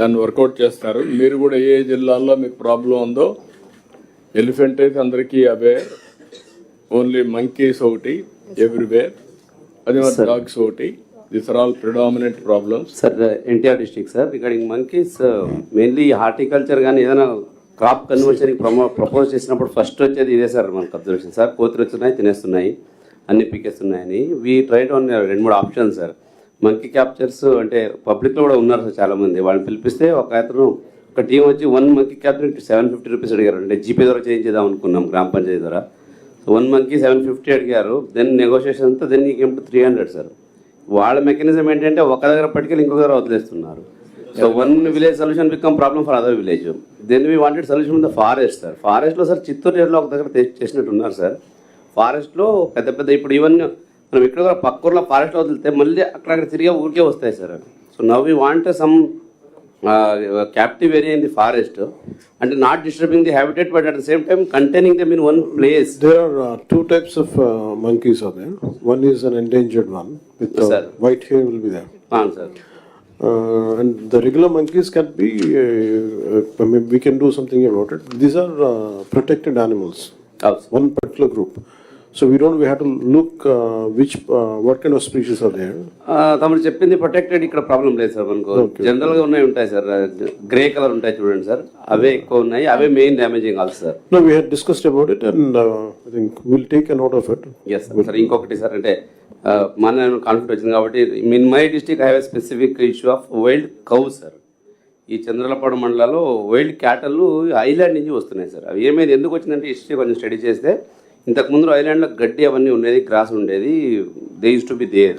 దాన్ని వర్కౌట్ చేస్తారు. మీరు కూడా ఏ జిల్లాల్లో మీకు ప్రాబ్లం ఉందో ఎలిఫెంట్ అయితే అందరికీ అవేర్ ఓన్లీ మంకీస్ ఒకటి ఎవ్రీవేర్ అది డాగ్స్ ఒకటి. This are all predominant problems sir NTR district sir regarding monkeys mainly horticulture కానీ ఏదైనా క్రాప్ కన్వర్షన్ ప్రమో ప్రపోజ్ చేసినప్పుడు ఫస్ట్ వచ్చేది ఇదే సార్ మనకు అబ్జర్వేషన్ సార్ కోతులు వచ్చినాయి తినేస్తున్నాయి అన్ని పీకేస్తున్నాయని. వీ ట్రైడ్ ఆన్ రెండు మూడు ఆప్షన్స్ సార్ మంకీ క్యాప్చర్స్ అంటే పబ్లిక్లో కూడా ఉన్నారు సార్ చాలామంది. వాళ్ళని పిలిపిస్తే ఒక అతను ఒక టీం వచ్చి one monkey capture seven fifty rupees అడిగారు. అంటే జీపే ద్వారా చేయించేద్దాం అనుకున్నాం గ్రామ పంచాయతీ ద్వారా. So one monkey seven fifty అడిగారు. దెన్ నెగోషియేషన్ అంతా దెన్ ఈ త్రీ హండ్రెడ్ సార్ వాళ్ళ మెకానిజం ఏంటంటే ఒక దగ్గర పట్టుకెళ్ళి ఇంకొక దగ్గర వదిలేస్తున్నారు. So one village solution become problem for other village then we wanted solution the forest sir ఫారెస్ట్లో సార్ చిత్తూరు ఏరియాలో ఒక దగ్గర చేసినట్టు ఉన్నారు సార్ ఫారెస్ట్లో పెద్ద పెద్ద ఇప్పుడు ఈవెన్ మనం ఇక్కడ కూడా పక్క ఊర్లో ఫారెస్ట్లో వదిలితే మళ్ళీ అక్కడక్కడ తిరిగి ఊరికే వస్తాయి sir so now we want some captive area in the forest అంటే not disturbing the habitat but at the same time containing them in one place uh, types of uh, monkeys are there. One is an endangered one with uh, Sir. white hair will be there. అవును sir Uh, and the regular monkeys can be, uh, uh, I mean, we can do something about it. These are uh, protected animals, sir one particular group. So we don't, we have to look uh, which, uh, what kind of species are there. తమరు చెప్పింది protected ఇక్కడ problem లేదు sir మనకు. జనరల్గా ఉన్నాయి ఉంటాయి sir. Grey colour ఉంటాయి చూడండి సార్. అవే ఎక్కువ ఉన్నాయి. అవే main damaging also sir. No, we had discussed about it and uh, I think we'll take a note of it. Yes sir ఇంకొకటి సార్ అంటే ఆ, మన కాన్ఫ్లిక్ట్ వచ్చింది కాబట్టి in my district have a specific issue of wild cow sir ఈ చంద్రలపాడు మండలాల్లో wild క్యాటల్ island నుంచి వస్తున్నాయి సార్ అవి ఏమైంది ఎందుకు వచ్చిందంటే హిస్టరీ కొంచెం స్టడీ చేస్తే ఇంతకు ముందు ఐలాండ్లో గడ్డి అవన్నీ ఉండేది గ్రాస్ ఉండేది they use to be there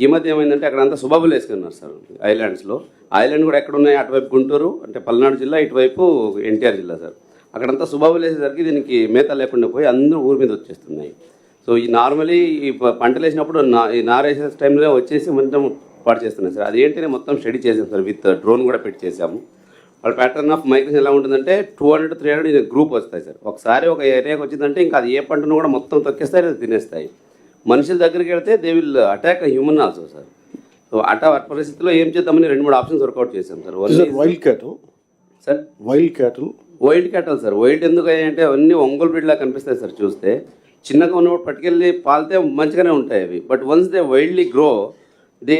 ఈ మధ్య ఏమైందంటే అక్కడంతా సుబాబులు వేసుకున్నారు సార్ ఐలాండ్స్లో. ఐలాండ్ కూడా ఎక్కడ ఉన్నాయి అటువైపు గుంటూరు అంటే పల్నాడు జిల్లా ఇటువైపు ఎన్టీఆర్ జిల్లా సార్. అక్కడంతా సుబాబులు వేసేసరికి దీనికి మేత లేకుండా పోయి అందరూ ఊరి మీద వచ్చేస్తున్నాయి. సో ఈ నార్మలీ ఈ ప- పంటలు వేసినప్పుడు నా ఈ నారేసే టైంలో వచ్చేసి మొత్తం పాడు చేస్తున్నాయి సార్. అదేంటి మొత్తం స్టడీ చేసాం సార్ విత్ డ్రోన్ కూడా పెట్టి చేసాము. వాళ్ళ ప్యాటర్న్ ఆఫ్ మైగ్రేషన్ ఎలా ఉంటుందంటే two hundred three hundred group వస్తాయి సార్. ఒకసారి ఒక ఏరియాకి వచ్చిందంటే ఇంకా అది ఏ పంటను కూడా మొత్తం తొక్కేస్తాయి లేదా తినేస్తాయి. మనుషుల దగ్గరికి వెళ్తే they will attack human also sir so అటా పరిస్థితిలో ఏం చేద్దామని రెండు మూడు ఆప్షన్స్ వర్కౌట్ చేసాం sir wild cattle, sir wild cattle. Wild cattle sir wild ఎందుకు అంటే అవన్నీ ఒంగోలు బ్రీడ్లా కనిపిస్తాయి సార్ చూస్తే చిన్నగా ఉన్నప్పుడు పట్టుకెళ్ళి పాలితే మంచిగానే ఉంటాయి అవి. But once they wildly grow they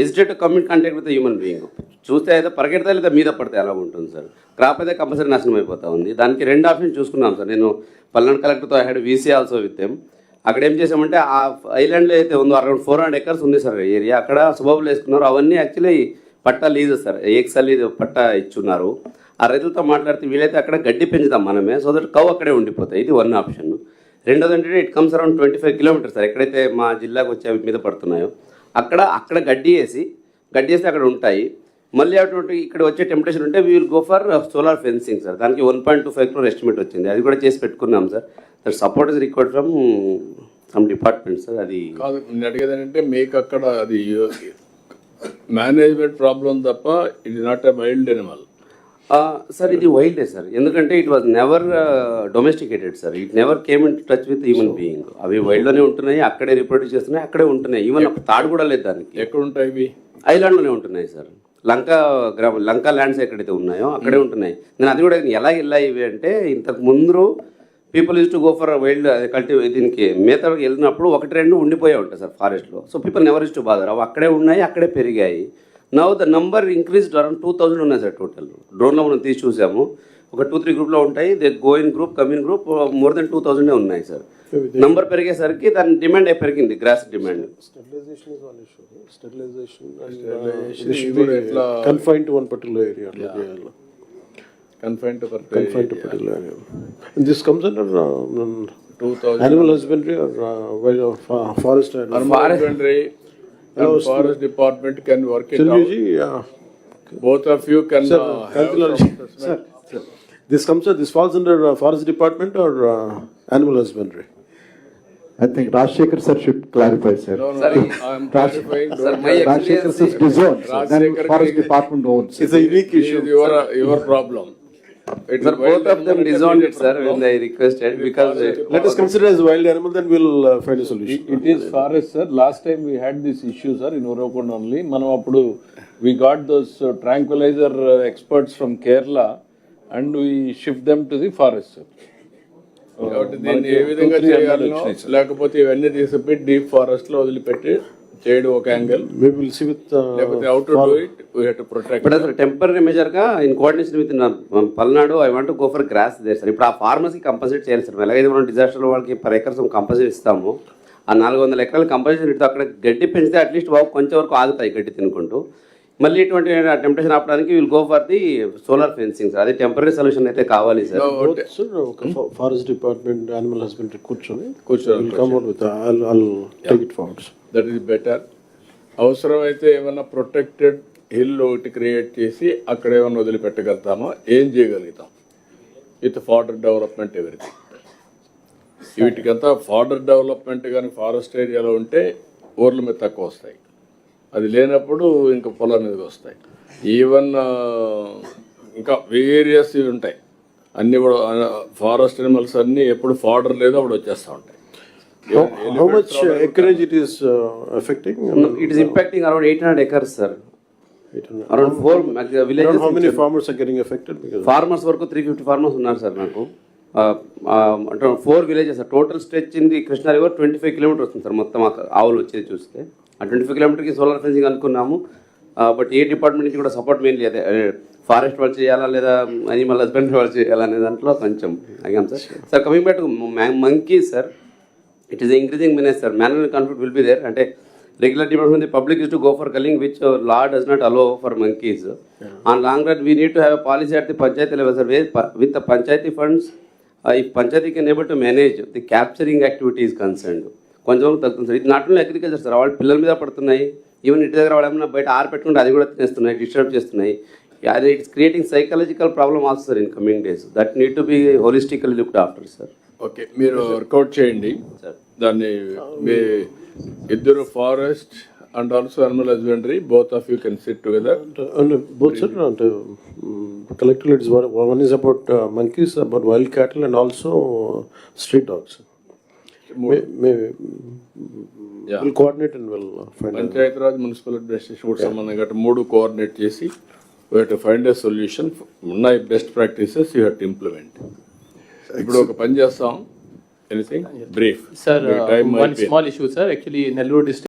agitate to commune contact with human being చూస్తే అయితే పరిగెడతా లేదా మీద పడితే అలా ఉంటుంది సార్? క్రాప్ అయితే కంపల్సరీ నాశనం అయిపోతా ఉంది. దానికి రెండు ఆప్షన్ చూసుకున్నాం సార్. నేను పల్నాడు కలెక్టర్తో had VC also with them అక్కడ ఏం చేసామంటే ఆ ఐలాండ్లో అయితే ఉందో అరౌండ్ ఫోర్ హండ్రెడ్ ఎకర్స్ ఉంది సార్ ఏరియా అక్కడ సుబాబులు వేసుకున్నారు. అవన్నీ యాక్చువల్లీ పట్టా లీజ్ సార్. ఏక్సల్ లీజ్ పట్టా ఇచ్చున్నారు. ఆ రైతులతో మాట్లాడితే వీలైతే అక్కడ గడ్డి పెంచుతాం మనమే. సో దట్ కవ్ అక్కడే ఉండిపోతాయి. ఇది వన్ ఆప్షన్ రెండోది ఏంటంటే it comes around twenty five kilometres sir. ఎక్కడైతే మా జిల్లాకు వచ్చే అవి మీద పడుతున్నాయో అక్కడ అక్కడ గడ్డి వేసి గడ్డి వేసి అక్కడ ఉంటాయి. మళ్ళీ అటువంటి ఇక్కడ వచ్చే టెంపరేచర్ ఉంటే we will go for solar fencing sir దానికి one point two five crore estimate వచ్చింది. అది కూడా చేసి పెట్టుకున్నాం sir that support is required from some department sir అది కాదు నేను అడిగేది ఏంటంటే మీకు అక్కడ అది uh, మేనేజ్మెంట్ ప్రాబ్లం తప్ప ఇది not a wild animal sir ఇది వైల్డే సార్. ఎందుకంటే it was never domesticated sir. It never came in touch with human being. అవి వైల్డ్లోనే ఉంటున్నాయి అక్కడే రిప్రొడ్యూస్ చేస్తున్నాయి అక్కడే ఉంటున్నాయి. ఈవెన్ తాడు కూడా లేదు దానికి. ఎక్కడ ఉంటాయి ఇవి? ఐలాండ్లోనే ఉంటున్నాయి సార్. లంక గ్రామ లంక ల్యాండ్స్ ఎక్కడైతే ఉన్నాయో అక్కడే ఉంటున్నాయి. నేను అది కూడా ఎలా వెళ్ళాయి ఇవి అంటే ఇంతకు ముందు people use to go for wild కల్టి దీనికి మేతకి వెళ్ళినప్పుడు ఒకటి రెండు ఉండిపోయే ఉంటాయి సార్ ఫారెస్ట్లో. So people never is to bother అవి అక్కడే ఉన్నాయి అక్కడే పెరిగాయి. Now the number increased around two thousand ఉన్నాయి సార్ టోటల్ డ్రోన్లో మనం తీసి చూసాము. ఒక టూ త్రీ గ్రూప్లో ఉంటాయి. They going group commune group more than two thousand ఉన్నాయి సార్. నంబర్ పెరిగేసరికి దాని డిమాండ్ పెరిగింది grass demand forest husbandry and forest department can work it out. Chalviji, uh, Both of you can sir, uh, have calculation. some Sir, sir, this comes, this falls under uh, forest department or uh, animal husbandry? I think Rajshekhar sir should clarify, sir. No, no, Sorry. I am clarifying. Sir, don't my clarify. Rajshekhar sir's disowned, sir. then Rajshekhar forest ki- department owns. It's a unique This issue. is your, your problem. It Sir, is both of them it is it, sir, when they requested, because uh, Let us consider as wild animal, then we'll uh, find a solution. It is forest sir last time we had this issue sir in Uravakonda only మనం అప్పుడు we got those uh, tranquilizer uh, experts from Kerala and we shift them to the forest. sir. కాబట్టి దీన్ని ఏ విధంగా చేయాలనో sir. లేకపోతే ఇవన్నీ తీసుకుపోయి deep ఫారెస్ట్లో వదిలిపెట్టి చేయడం ఒక angle We will see with, లేకపోతే uh, out to do it we have to protect but అసలు temporary మెజర్గా in coordination with Palnadu I want go for grass there sir ఇప్పుడు ఆ ఫార్మర్స్కి కంపల్సరీ చేయాలి సార్ ఎలాగైతే మనం డిజాస్టర్ వాళ్ళకి పర్ ఎకర్స్ కంపల్సరీ ఇస్తాము ఆ నాలుగు వందల ఎకరాలు కంపల్సరీ ఇస్తే అక్కడ గడ్డి పెంచితే అట్లీస్ట్ బాబు కొంచెం వరకు ఆగుతాయి గడ్డి తినుకుంటూ. మళ్ళీ ఇటువంటి టెంప్టేషన్ ఆపడానికి will go for the solar fencing sir అది టెంపరీ సొల్యూషన్ అయితే కావాలి sir forest department, animal husbandry, కూర్చొని. దట్ ఈస్ బెటర్ అవసరమైతే ఏమైనా ప్రొటెక్టెడ్ హిల్ ఒకటి క్రియేట్ చేసి అక్కడ ఏమైనా వదిలిపెట్టగలుగుతామో? ఏం చేయగలుగుతాం? విత్ ఫార్డర్ డెవలప్మెంట్ ఎవరిథింగ్ వీటికంతా ఫార్డర్ డెవలప్మెంట్ కానీ ఫారెస్ట్ ఏరియాలో ఉంటే ఊర్ల మీద తక్కువ వస్తాయి. అది లేనప్పుడు ఇంకా పొలం మీదకి వస్తాయి ఈవెన్ ఇంకా వేరియస్ ఇవి ఉంటాయి అన్ని కూడా ఫారెస్ట్ అనిమల్స్ అన్ని ఎప్పుడు ఫార్డర్ లేదో అప్పుడు వచ్చేస్తూ ఉంటాయి How, how much acreage it is uh, affecting? Impacting around eight hundred acres sir Eight hundred. Around four Around how many farmers are getting affected? Because farmers వరకు త్రీ ఫిఫ్టీ ఫార్మర్స్ ఉన్నారు sir నాకు అంటే four villages total stretch in the Krishna river twenty five kilometres వస్తుంది sir మొత్తం ఆవులు వచ్చేది చూస్తే. ఆ ట్వంటీ ఫైవ్ కిలోమీటర్కి సోలార్ ఫెన్సింగ్ అనుకున్నాము. బట్ ఏ డిపార్ట్మెంట్ నుంచి కూడా సపోర్ట్ మెయిన్లీ అదే ఫారెస్ట్ వాళ్ళు చేయాలా లేదా అనిమల్ హస్బెండరీ వాళ్ళు చేయాలా అనే దాంట్లో కొంచెం అడిగాం sir. Sir coming back monkey sir it is increasing menace sir. Manual conflict will be there అంటే regular department the public is to go for culling which law does not allow for monkeys on long run we need to have policy at the panchayat level sir with the panchayat funds ఈ panchayat can able to manage the capturing activities concerned. కొంచెం తగ్గుతుంది sir. ఇది not only agriculture sir వాళ్ళ పిల్లల మీద పడుతున్నాయి. Even ఇంటి దగ్గర వాళ్ళు ఏమైనా బయట ఆరు పెట్టుకుంటే అది కూడా తినేస్తున్నాయి డిస్టర్బ్ చేస్తున్నాయి. అది it's creating psychological problem also sir in coming days that need to be holistically looked after sir okay మీరు వర్కౌట్ చేయండి. సార్ దాన్ని మీ ఇద్దరు forest and also animal husbandry both of you can sit together And uh, both sir, and uh, mm, collectively it's one, one is about uh, monkeys, about wild cattle and also uh, street dogs. May, may, Yeah. we'll coordinate and we'll uh, find out. Panchayati Raj municipal administration కూడా సంబంధం గట్రా మూడు coordinate చేసి we to find a solution ఉన్నాయి best practices you have to implement ఇప్పుడు ఒక పని చేస్తాం anything brief Sir, uh, one small issue, sir. Actually, Nellore district